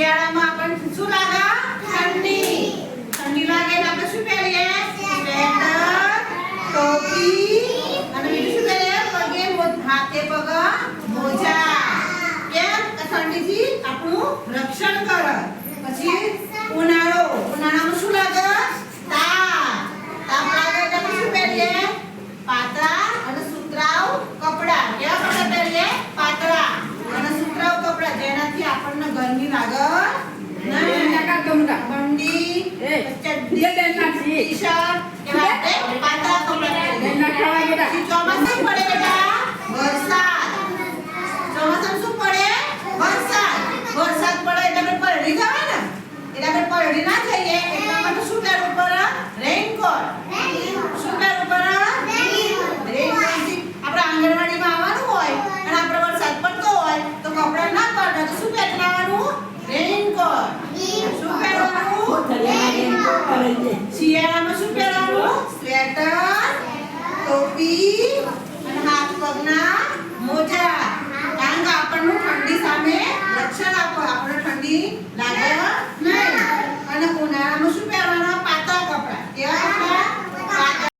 શિયાળામાં આપણને શું લાગે ગરમી લાગે નહીં બંડી એ, ચડ્ડી દે નાખી. ટી-શર્ટ એવા આપણે પાતળા કપડાં પહેરીએ. બેન નાખવા બેટા. ચોમાસા પડે બેટા? વરસાદ. ચોમાસા શું પડે? વરસાદ. વરસાદ પડે એટલે આપણે પલળી જવાય ને? એટલે આપણે પલળી ના જઈએ એટલા માટે શું પહેરવું પડે રેનકોટ શું પહેરવું પડે રેનકોટથી આપણે આંગણવાડીમાં આવવાનું હોય અને આપણે વરસાદ પડતો હોય તો કપડાં ના પડે તો શું પહેરીને આવવાનું રેનકોટ શું પહેરવાનું શિયાળામાં શું પહેરવાનું? સ્વેટર ટોપી અને હાથ પગના મોજા